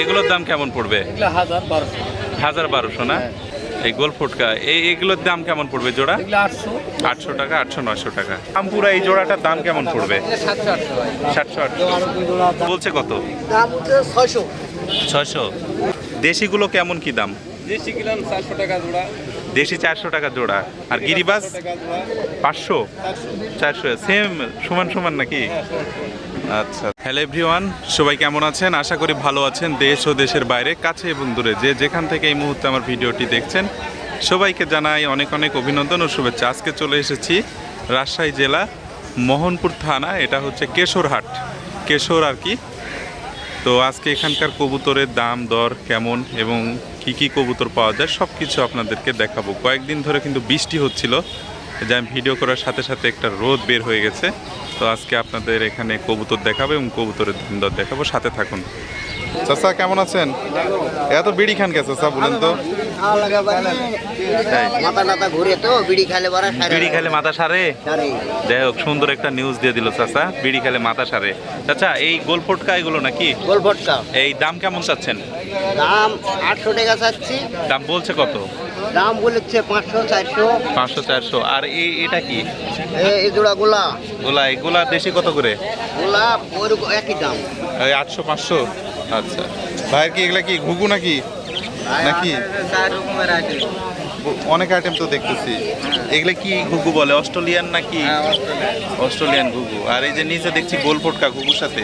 এগুলোর দাম কেমন পড়বে? হাজার বারোশো। হাজার বারোশো না? এই গোল ফুটকা এই এগুলোর দাম কেমন পড়বে জোড়া? আটশো। টাকা আটশো নশো টাকা। আমপুরা এই জোড়াটার দাম কেমন পড়বে? সাতশো আটশো বলছে কত? দাম ছয়শো। ছয়শো। দেশিগুলো কেমন কি দাম? দেশি কিলাম চারশো টাকা জোড়া। দেশি চারশো টাকা জোড়া। আর গিরিবাস? পাঁচশো? চারশো। সেম সমান সমান নাকি? আচ্ছা। হ্যালো এভরিওয়ান সবাই কেমন আছেন? আশা করি ভালো আছেন, দেশ ও দেশের বাইরে, কাছে এবং দূরে। যে যেখান থেকে এই মুহূর্তে আমার ভিডিওটি দেখছেন, সবাইকে জানাই অনেক অনেক অভিনন্দন ও শুভেচ্ছা। আজকে চলে এসেছি রাজশাহী জেলা, মোহনপুর থানা, এটা হচ্ছে কেশরহাট। কেশর আর কি? তো আজকে এখানকার কবুতরের দাম, দর কেমন এবং কি কি কবুতর পাওয়া যায় সব কিছু আপনাদেরকে দেখাবো। কয়েকদিন ধরে কিন্তু বৃষ্টি হচ্ছিল যে আমি ভিডিও করার সাথে সাথে একটা রোদ বের হয়ে গেছে। তো আজকে আপনাদের এখানে কবুতর দেখাবো এবং কবুতরের দর দেখাবো। সাথে থাকুন। চাষা কেমন আছেন? এত বিড়ি খান কে চাষা বলেন তো। মাথা টাথা ঘুরে তো বিড়ি খালে বড় বিড়ি খেলে মাথা সারে? যাই হোক সুন্দর একটা নিউজ দিয়ে দিল চাচা বিড়ি খেলে মাথা সারে। চাচা এই গোল ফটকা এগুলো নাকি? গোল ভটকা এই দাম কেমন চাচ্ছেন? দাম আটশো টাকা চাচ্ছি। দাম বলছে কত? দাম বলেছে পাঁচশো চারশো। পাঁচশো চারশো। আর এই এটা কি? এই জোড়া গোলা। গোলা এগুলা দেশি কত করে? গোলা একই দাম। এই আটশো পাঁচশো? আচ্ছা। ভাইয়ের কি এগুলা কি ঘুঘু নাকি? নাকি? চার রকমের আছে। অনেক আইটেম তো দেখতেছি। এগুলা কি ঘুঘু বলে? অস্ট্রেলিয়ান নাকি অস্ট্রেলিয়ান। ঘুঘু? আর এই যে নিচে দেখছি গোল ফটকা ঘুঘুর সাথে।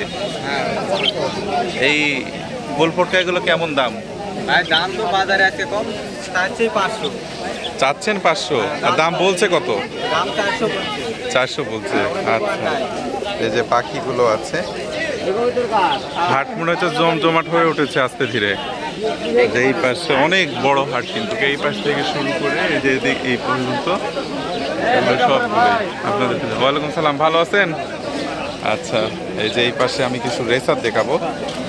এই গোল ফটকা এগুলো কেমন দাম? দাম তো বাজারে আছে কম তার চেয়ে পাঁচশো। চাচ্ছেন পাঁচশো। আর দাম বলছে কত? চারশো বলছে। আচ্ছা। এই যে পাখিগুলো আছে। হাট মনে হচ্ছে জমজমাট হয়ে উঠেছে আস্তে ধীরে। যে এই পাশে অনেক বড় হাট কিন্তু। এই পাশ থেকে শুরু করে এই যে এই পর্যন্ত সবগুলোই। আপনাদের ওয়ালাইকুম সালাম, ভালো আছেন? আচ্ছা এই যে এই পাশে আমি কিছু রেসার দেখাবো।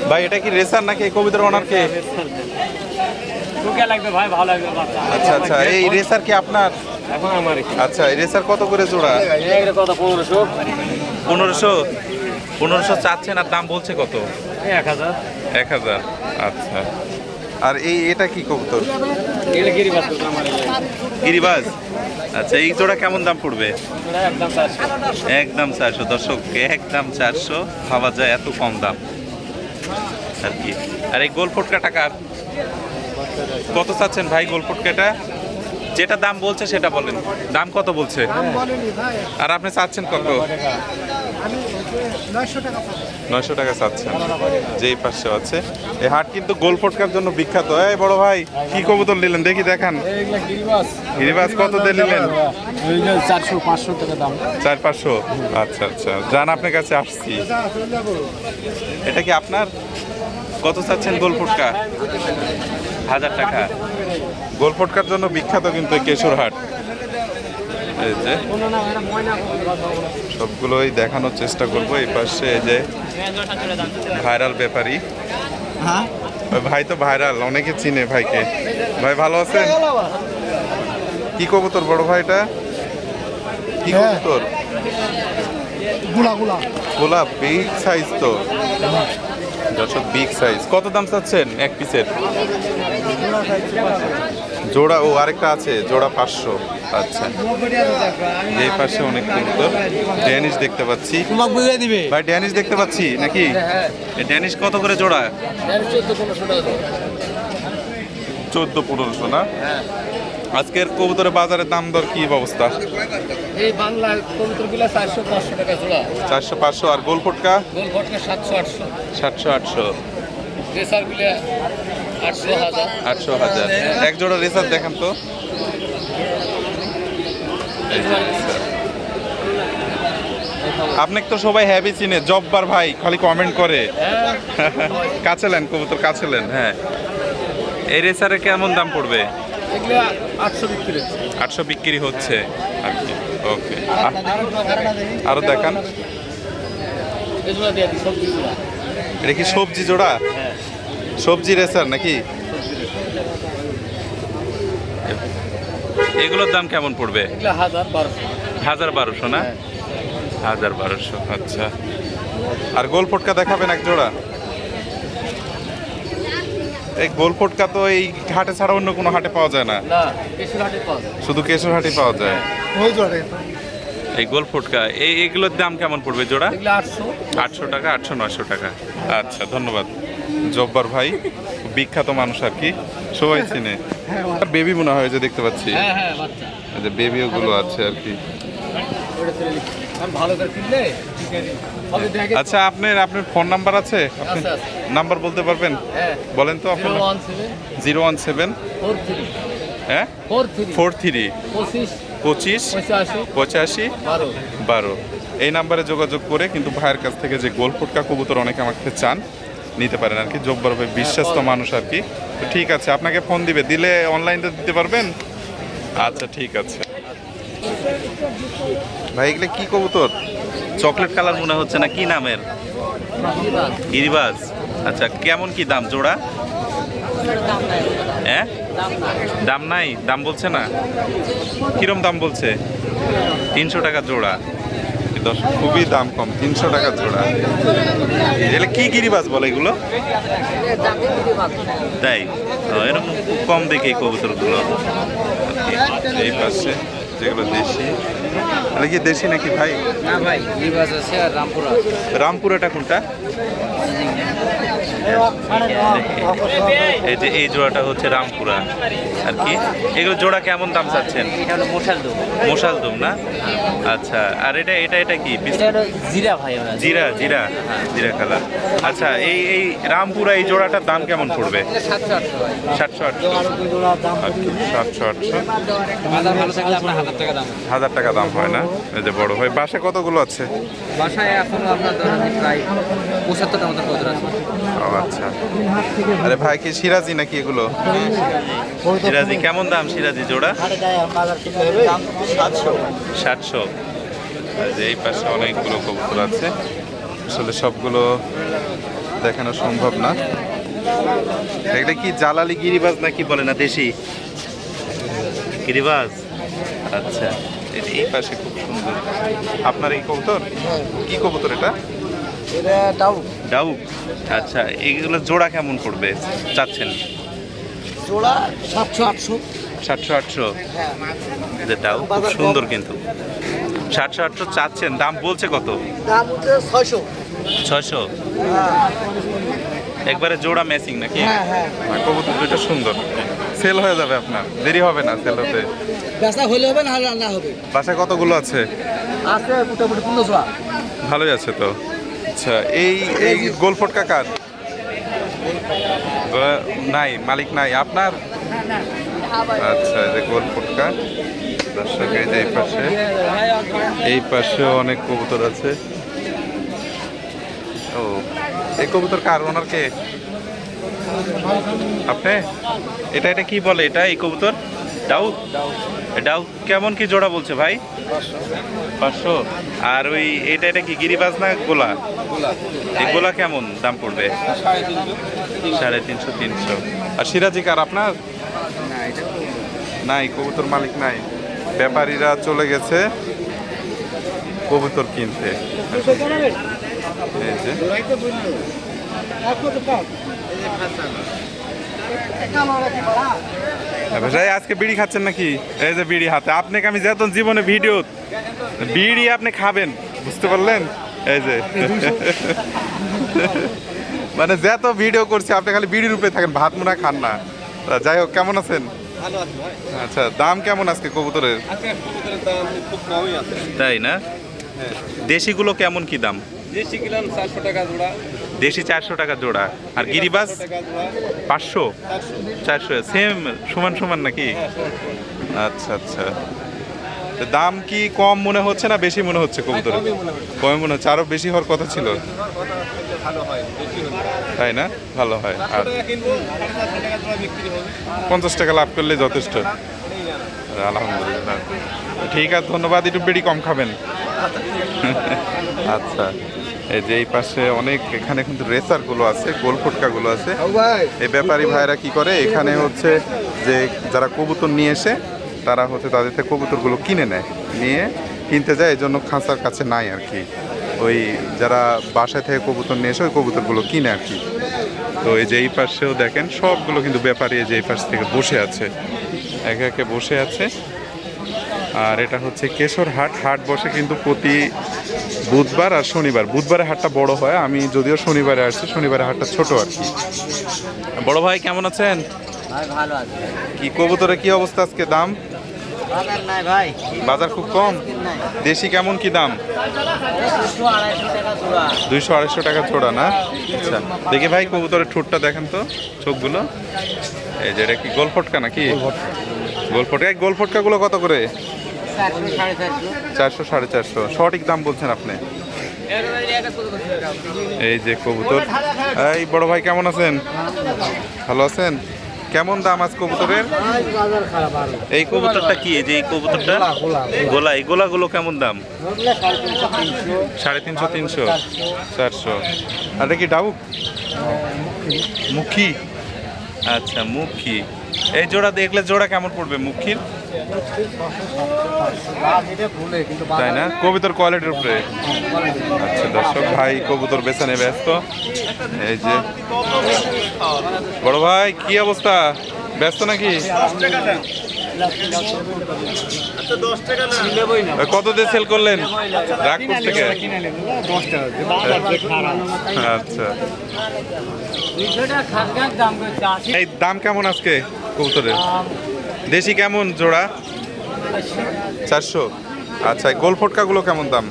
ভাই, এটা কি রেসার নাকি কবিতার অনারকে? তোকে লাগবে ভাই ভালো লাগবে আচ্ছা আচ্ছা এই রেসার কি আপনার? এখন আমার আচ্ছা এই রেসার কত করে জোড়া? কত পনেরোশো। পনেরোশো? পনেরোশো চাচ্ছেন আর দাম বলছে কত? এক হাজার। এক হাজার আচ্ছা। আর এই এটা কি কবুতর? গিরিবাজ আচ্ছা এই জোড়া কেমন দাম পড়বে? একদম চারশো। দর্শক একদম চারশো। ভাবা যায় এত কম দাম। আর কি? আর এই গোল ফটকা টাকা কত চাচ্ছেন ভাই গোল ফটকাটা? যেটা দাম বলছে সেটা বলেন। দাম কত বলছে? আর আপনি চাচ্ছেন কত? নয়শো টাকা চাচ্ছেন। যেই পাশে আছে। এই হাট কিন্তু গোল ফটকার জন্য বিখ্যাত। এই বড় ভাই কি কবুতর নিলেন? দেখি দেখান। এগুলো গিরি বাস গিরিবাজ কত দিয়ে নিলেন? চারশো পাঁচশো টাকা দাম। চার পাঁচশো? আচ্ছা আচ্ছা। যান আপনার কাছে আসছি। এটা কি আপনার? কত চাচ্ছেন গোল ফুটকা? হাজার টাকা। গোলফটকার জন্য বিখ্যাত কিন্তু কেশরহাট। এই যে সবগুলোই দেখানোর চেষ্টা করব। এই পাশে এই যে ভাইরাল ব্যাপারী। হ্যাঁ? ভাই তো ভাইরাল অনেকে চিনে ভাইকে। ভাই ভালো আছেন? কি কবুতর বড় ভাইটা? কি কবুতর? গুলা গুলা। গোলাপ বিগ সাইজ তো। দর্শক বিগ সাইজ কত দাম চাচ্ছেন এক পিসের জোড়া ও আরেকটা আছে জোড়া পাঁচশো। আচ্ছা। এই পাশে অনেক কবুতর ড্যানিশ দেখতে পাচ্ছি। ভাই ড্যানিশ দেখতে পাচ্ছি নাকি? ড্যানিশ কত করে জোড়া? চোদ্দ পনেরোশো টাকা চোদ্দ পনেরোশো না? আজকের কবুতরের বাজারের দাম দর কি অবস্থা? এই বাংলা কবুতরগুলা চারশো পাঁচশো টাকা জোড়া। চারশো পাঁচশো আর গোল ফটকা? গোল ফটকা সাতশো আটশো। সাতশো আটশো। রেসারগুলা আটশো হাজার। আটশো হাজার। এক জোড়া রেসার দেখেন তো। আপনাকে তো সবাই হ্যাভি চিনে। জব্বার ভাই খালি কমেন্ট করে। কাছে নেন কবুতর কাছে লেন হ্যাঁ। এই রেসারে কেমন দাম পড়বে? এগুলো আটশো বিক্রি হচ্ছে। আটশো বিক্রি হচ্ছে আর কি। ওকে। আরও দেখান। এটা কি সবজি জোড়া? সবজি রেসার নাকি? এগুলোর দাম কেমন পড়বে? হাজার বারোশো। হাজার বারোশো না? হাজার বারোশো আচ্ছা। আর গোল ফটকা দেখাবেন এক জোড়া? এই গোল ফটকা তো এই হাটে ছাড়া অন্য কোনো হাটে পাওয়া যায় না। শুধু কেশর হাটে পাওয়া যায়। এই গোল ফটকা এই এগুলোর দাম কেমন পড়বে জোড়া? আটশো। টাকা আটশো নয়শো টাকা। আচ্ছা ধন্যবাদ। জব্বার ভাই বিখ্যাত মানুষ আর কি। সবাই চিনে। বেবি মনে হয় যে দেখতে পাচ্ছি। হ্যাঁ হ্যাঁ যে বেবিও গুলো আছে আর কি। আচ্ছা আপনার আপনার ফোন নাম্বার আছে। নাম্বার বলতে পারবেন? হ্যাঁ। বলেন তো আপনার জিরো ওয়ান সেভেন। হ্যাঁ? Four three. পঁচিশ। পঁচিশ। বারো। এই নাম্বারে যোগাযোগ করে কিন্তু ভাইয়ের কাছ থেকে যে গোল ফুটকা কবুতর অনেকে আমাকে চান নিতে পারেন আর কি। জব্বার ভাই বিশ্বস্ত মানুষ আর কি। ঠিক আছে আপনাকে ফোন দিবে। দিলে অনলাইনে দিতে পারবেন? আচ্ছা ঠিক আছে। ভাই এগুলো কি কবুতর? চকলেট কালার মনে হচ্ছে না কি নামের? গিরিবাজ। আচ্ছা কেমন কি দাম জোড়া? হ্যাঁ? দাম নাই দাম বলছে না? কিরম দাম বলছে? তিনশো টাকা জোড়া। দশ খুবই দাম কম তিনশো টাকা জোড়া। এগুলো কি গিরিবাজ বলে এগুলো? তাই এরকম খুব কম দেখে এই কবুতরগুলো। এই পাশে। যেগুলো দেশি? এটা কি দেশি নাকি ভাই? না ভাই নিবাস আছে আর রামপুরা রামপুরাটা কোনটা? এই যে এই জোড়াটা হচ্ছে রামপুরা আর কি? এগুলো জোড়া কেমন দাম চাচ্ছেন? এটা হলো মোশাল দো না? আচ্ছা আর এটা এটা এটা কি? জিরা ভাই জিরা জিরা জিরা কালার। আচ্ছা এই এই রামপুরা এই জোড়াটার দাম কেমন পড়বে? সাতশো আটশো। সাতশো আটশো। হাজার টাকা দাম হয় না? এই যে বড় হয়। বাসে কতগুলো আছে? বাসায় এখন আপনার প্রায় পঁচাত্তরটা মতো কত আছে। আচ্ছা। আরে ভাই কি সিরাজি নাকি এগুলো? সিরাজি কেমন দাম সিরাজি জোড়া? সাতশো। আর যে এই পাশে অনেকগুলো কবুতর আছে। আসলে সবগুলো দেখানো সম্ভব না। এটা কি জালালি গিরিবাজ নাকি বলে না দেশি? গিরিবাজ? আচ্ছা এই এই পাশে খুব সুন্দর। আপনার এই কবুতর? কি কবুতর এটা? এটা ডাউ ডাউক? আচ্ছা এইগুলো জোড়া কেমন পড়বে? চাচ্ছেন? জোড়া সাতশো আটশো। সাতশো আটশো? ডাউক খুব সুন্দর কিন্তু। সাতশো আটশো চাচ্ছেন দাম বলছে কত? দাম ছয়শো। ছয়শো? একবারে জোড়া ম্যাচিং নাকি? হ্যাঁ, হ্যাঁ। কবুতর দুটো সুন্দর। সেল হয়ে যাবে আপনার। দেরি হবে না সেল হতে। বেচা হলে হবে না হলে না হবে। বাসায় কতগুলো আছে? আছে মোটামুটি পনেরো জোড়া। ভালোই আছে তো। আচ্ছা এই এই গোল ফটকা কার নাই, মালিক নাই, আপনার? আচ্ছা যে গোল ফটকা দর্শক, এই যে এই পাশে। এই পাশে অনেক কবুতর আছে। ও, এই কবুতর কার, ওনার কে? আপনি? এটা এটা কি বলে? এটা এই কবুতর? ডাউ ডাউ কেমন কি জোড়া বলছে ভাই? পাঁচশো। আর ওই এটা এটা কি গিরিবাজ না গোলা? এই গোলা কেমন দাম পড়বে? সাড়ে তিনশো। তিনশো আর সিরাজি কার আপনার? নাই কবুতর মালিক নাই। ব্যাপারীরা চলে গেছে কবুতর কিনতে। এই যে। ভাই আজকে বিড়ি খাচ্ছেন নাকি? এই যে বিড়ি হাতে। আপনাকে আমি যেত জীবনে ভিডিও বিড়ি আপনি খাবেন বুঝতে পারলেন? এই যে। মানে যত ভিডিও করছি আপনি খালি বিড়ি রূপে থাকেন ভাত মনে খান না। যাই হোক কেমন আছেন? আচ্ছা দাম কেমন আজকে কবুতরের? তাই না? দেশিগুলো কেমন কি দাম? দেশি কিলাম চারশো টাকা জোড়া। দেশি চারশো টাকা জোড়া। আর গিরিবাস? পাঁচশো? চারশো সেম সমান সমান নাকি? আচ্ছা আচ্ছা। দাম কি কম মনে হচ্ছে না বেশি মনে হচ্ছে কবুতর কম মনে হচ্ছে আরও বেশি হওয়ার কথা ছিল। তাই না? ভালো হয়। আর পঞ্চাশ টাকা লাভ করলে যথেষ্ট। আলহামদুলিল্লাহ। ঠিক আছে ধন্যবাদ। একটু বেড়ি কম খাবেন। আচ্ছা। এই যে এই পাশে অনেক এখানে কিন্তু রেসারগুলো আছে। গোল ফুটকাগুলো আছে এই ব্যাপারী ভাইরা কি করে? এখানে হচ্ছে যে যারা কবুতর নিয়ে এসে তারা হচ্ছে তাদের থেকে কবুতরগুলো কিনে নেয়। নিয়ে কিনতে যায় এই জন্য খাঁচার কাছে নাই আর কি। ওই যারা বাসায় থেকে কবুতর নিয়ে এসে ওই কবুতরগুলো কিনে আর কি। তো এই যে এই পাশেও দেখেন সবগুলো কিন্তু ব্যাপারী এই যে এই পাশ থেকে বসে আছে। একে একে বসে আছে। আর এটা হচ্ছে কেশর হাট হাট বসে কিন্তু প্রতি বুধবার আর শনিবার। বুধবারে হাটটা বড় হয় আমি যদিও শনিবারে আসছি শনিবারে হাটটা ছোট আর কি। বড় ভাই কেমন আছেন? কি কবুতরে কি অবস্থা আজকে? দাম? বাজার বাজার খুব কম? দেশি কেমন কি দাম? দুশো আড়াইশো টাকা জোড়া। দুইশো আড়াইশো টাকা ছোড়া না? আচ্ছা দেখি ভাই কবুতরের ঠোঁটটা দেখেন তো চোখগুলো। এই যে এটা কি গোল ফটকা নাকি? গোল ফটকা এই গোল ফটকাগুলো কত করে? চারশো সাড়ে চারশো। সঠিক দাম বলছেন আপনি? এই যে কবুতর। এই বড় ভাই, কেমন আছেন? ভালো আছেন? কেমন দাম আজ কবুতরের? এই কবুতরটা কি? যে এই কবুতরটা? গোলা, এই গোলাগুলো কেমন দাম? সাড়ে তিনশো তিনশো, চারশো। আর কি ডাউক? মুখী। আচ্ছা মুখী। এই জোড়া দেখলে জোড়া কেমন পড়বে? মুখির? তাই না? কবিতর কোয়ালিটির উপরে। আচ্ছা দর্শক, ভাই কবুতর বেছানে ব্যস্ত। এই যে। বড় ভাই, কি অবস্থা? ব্যস্ত নাকি? কত দিয়ে সেল করলেন? রাগপুর থেকে? আচ্ছা। এই দাম কেমন আজকে কবুতরের? দেশি কেমন জোড়া? চারশো। আচ্ছা গোল গোল ফটকাগুলো কেমন দাম?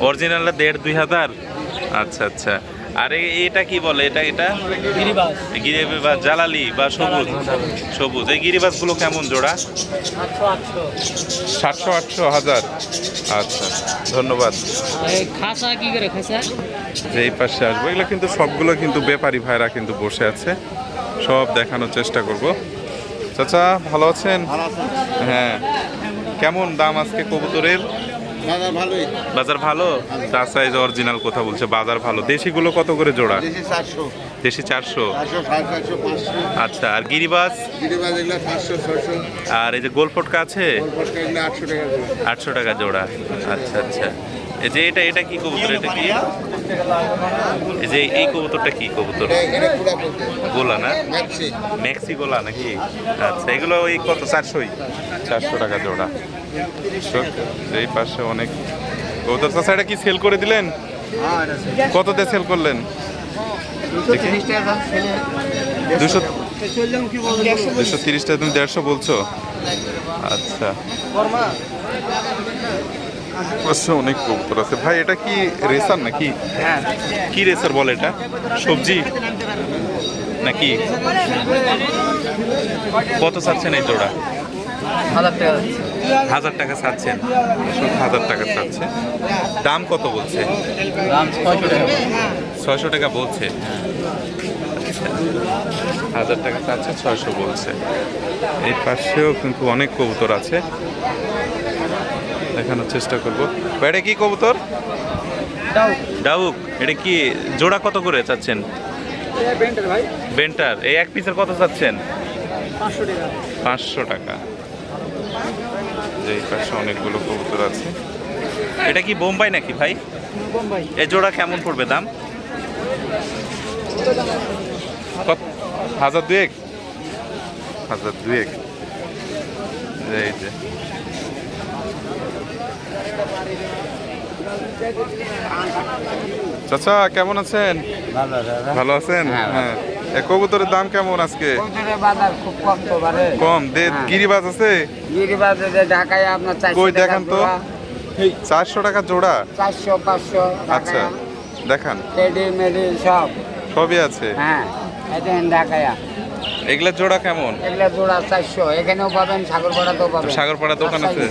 অরিজিনাল অরিজিনালটা দেড় দুই হাজার? আচ্ছা আচ্ছা। আর এটা কি বলে? এটা এটা? গিরিবাস। জালালি বা সবুজ? সবুজ। এই গিরিবাসগুলো কেমন জোড়া? সাতশো আটশো। হাজার। আচ্ছা ধন্যবাদ। এই খাসা কি করে খাসা? যে এই পাশে আসব। এগুলো কিন্তু সবগুলো কিন্তু ব্যাপারী ভাইরা কিন্তু বসে আছে। সব দেখানোর চেষ্টা করব। চাচা ভালো আছেন? হ্যাঁ। কেমন দাম আজকে কবুতরের? বাজার ভালো? এই যে অরিজিনাল কথা বলছে বাজার ভালো। দেশিগুলো কত করে জোড়া? দেশি চারশো। আচ্ছা আর গিরিবাস? আর এই যে গোল ফটকা আছে? আটশো টাকা জোড়া। আচ্ছা আচ্ছা। এই যে এটা এটা কি কবুতর এটা কি? এই যে এই কবুতরটা কি কবুতর? করতে গোলা না? ম্যাক্সি। মেক্সি গোলা নাকি? আচ্ছা এগুলো ওই কত? চারশোই? চারশো টাকা জোড়া। এই পাশে অনেক কবুতর। চাষা এটা কি সেল করে দিলেন? কততে সেল করলেন? দুশো দুশো তিরিশটা তুমি দেড়শো বলছো? আচ্ছা। পাশে অনেক কবুতর আছে। ভাই, এটা কি রেসার নাকি? কি রেসার বলে এটা? সবজি? নাকি? কত চাচ্ছেন এই জোড়া হাজার টাকা হাজার টাকা চাচ্ছেন। এসব হাজার টাকা চাচ্ছে। দাম কত বলছে? দাম ছয়শো টাকা বলছে। হাজার টাকা চাচ্ছে ছয়শো বলছে। এই পাশেও কিন্তু অনেক কবুতর আছে। দেখানোর চেষ্টা করব। এটা কি কবুতর? ডাউক। এটা কি জোড়া কত করে চাচ্ছেন? বেন্টার। এই এক পিসের কত চাচ্ছেন? পাঁচশো টাকা। যে এই পাশে অনেকগুলো কবুতর আছে। এটা কি বোম্বাই নাকি ভাই? বোম্বাই। এ জোড়া কেমন পড়বে দাম? হাজার দুয়েক? হাজার দুয়েক। এই যে। চাচা কেমন আছেন? ভালো আছেন? হ্যাঁ, হ্যাঁ। কবুতরের দাম কেমন আজকে? বাজার খুব কম তো কম। দে হ্যাঁ। গিরিবাজ আছে? গিরিবাজে ঢাকায় আপনার চারশো কই টাকা দেখান তো। জোড়া, চারশো টাকা জোড়া? চারশো পাঁচশো আচ্ছা দেখান। টেডি মেডি সব। সবই আছে? হ্যাঁ ঢাকায়া। এগুলা জোড়া কেমন? এগুলা জোড়া চারশো। এখানেও পাবেন সাগরপাড়াতেও পাবেন। সাগরপাড়া দোকান আছে?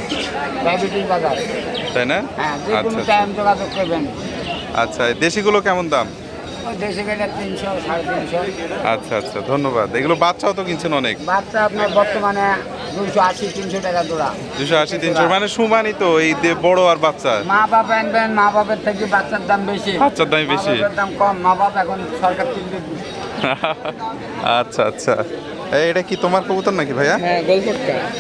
ডায়াবেটিস বাজার। তাই না? হ্যাঁ আচ্ছা টাইম যোগাযোগ করবেন। আচ্ছা দেশিগুলো কেমন দাম? দেশে গেলে তিনশো সাড়ে তিনশো। আচ্ছা আচ্ছা ধন্যবাদ। এগুলো বাচ্চাও তো কিনছেন অনেক? বাচ্চা আপনার বর্তমানে দুশো আশি তিনশো টাকা জোড়া। দুশো আশি তিনশো মানে সমানই তো এই যে বড় আর বাচ্চা মা বাপ আনবেন মা বাপের থেকে বাচ্চার দাম বেশি। বাচ্চার দাম বেশি। দাম কম মা বাপ এখন সরকার কিনবে। আচ্ছা আচ্ছা। এই এটা কি তোমার কবুতর নাকি ভাইয়া? হ্যাঁ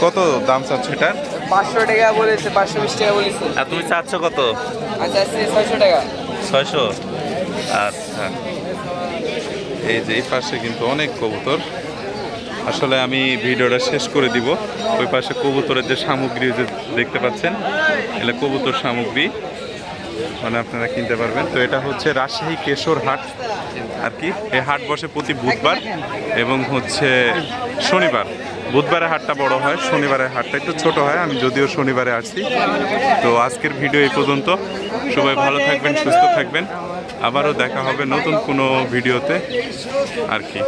কত দাম চাচ্ছ এটা পাঁচশো টাকা বলেছে পাঁচশো বিশ টাকা বলেছে। আর তুমি চাচ্ছ কত? আচ্ছা ছয়শো টাকা। ছয়শো? আচ্ছা। এই যে এই পাশে কিন্তু অনেক কবুতর। আসলে আমি ভিডিওটা শেষ করে দিব। ওই পাশে কবুতরের যে সামগ্রী যে দেখতে পাচ্ছেন এটা কবুতর সামগ্রী। মানে আপনারা কিনতে পারবেন। তো এটা হচ্ছে রাজশাহী কেশর হাট আর কি। এই হাট বসে প্রতি বুধবার এবং হচ্ছে শনিবার। বুধবারের হাটটা বড় হয় শনিবারের হাটটা একটু ছোট হয়। আমি যদিও শনিবারে আসছি। তো আজকের ভিডিও এই পর্যন্ত। সবাই ভালো থাকবেন, সুস্থ থাকবেন। আবারও দেখা হবে নতুন কোনো ভিডিওতে। আর কি।